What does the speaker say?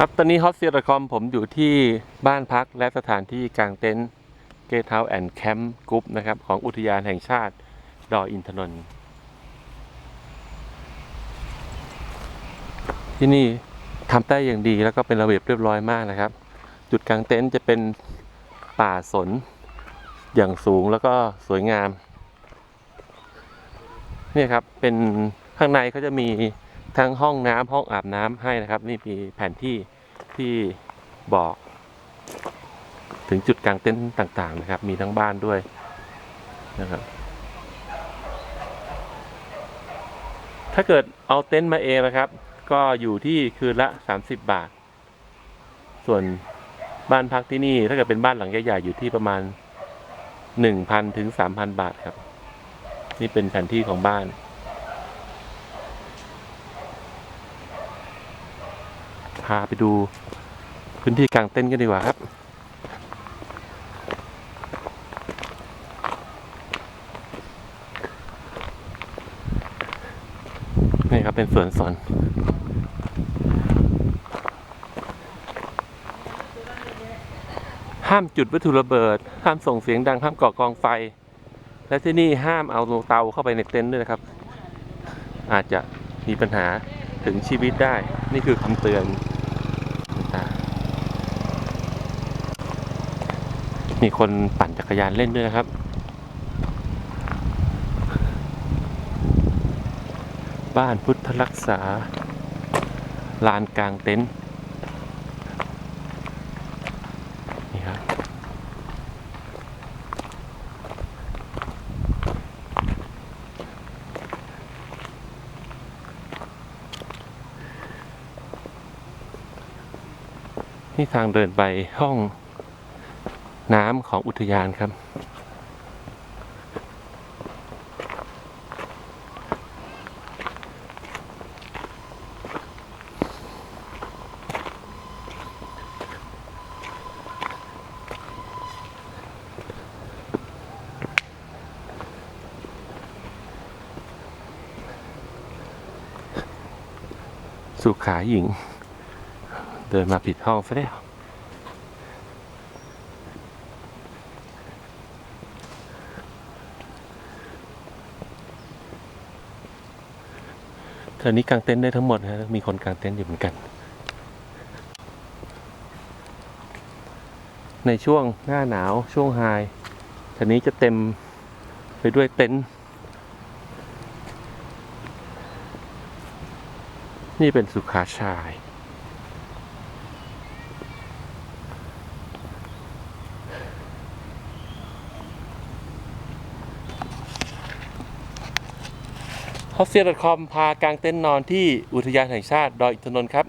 ครับตอนนี้ฮอตเซียร์คอมผมอยู่ที่บ้านพักและสถานที่กางเต็นท์เกทเฮาแอนด์แคมป์กรุ๊ปนะครับของอุทยานแห่งชาติดอยอินทนนท์ที่นี่ทำได้อย่างดีแล้วก็เป็นระเบียบเรียบร้อยมากนะครับ จุดกางเต็นท์จะเป็นป่าสนอย่างสูงแล้วก็สวยงาม เนี่ยครับเป็นข้างในเขาจะมี ทั้งห้องน้ำห้องอาบน้ำให้นะครับ นี่มีแผนที่ที่บอก ถึงจุดกลางเต็นท์ต่าง ๆ นะครับ มีทั้งบ้านด้วยนะครับ ถ้าเกิดเอาเต็นท์มาเองนะครับ ก็อยู่ที่คืนละ 30 บาท ส่วนบ้านพักที่นี่ ถ้าเกิดเป็นบ้านหลังใหญ่ๆอยู่ที่ประมาณ 1,000ถึง3,000 บาทครับ นี่เป็นแผนที่ของบ้าน พาไปดูพื้นที่กลางเต้นท์กันดีกว่าครับนี่ครับเป็นสวนสนห้ามจุดวัตถุระเบิด ห้ามส่งเสียงดัง ห้ามก่อกองไฟ และที่นี่ห้ามเอาเตาเข้าไปในเต็นท์ด้วยนะครับ อาจจะมีปัญหาถึงชีวิตได้ นี่คือคำเตือนต่างๆ มีคนปั่นจักรยานเล่นด้วยนะครับ บ้านพุทธรักษา ลานกลางเต็นท์นี่ครับ นี่ทางเดินไปห้อง น้ำของอุทยานครับ สุขาหญิง เดินมาผิดห้องซะแล้ว แถวนี้กางเต็นท์ได้ทั้งหมดนะมีคนกางเต็นท์อยู่เหมือนกัน ในช่วงหน้าหนาวช่วงไฮแถวนี้จะเต็มไปด้วยเต็นท์นี่เป็นสุขาชาย ฮอ s เซีย .com พากางเต็นท์นอนที่อุทยานแห่งชาติดอยอินทนนท์ครับ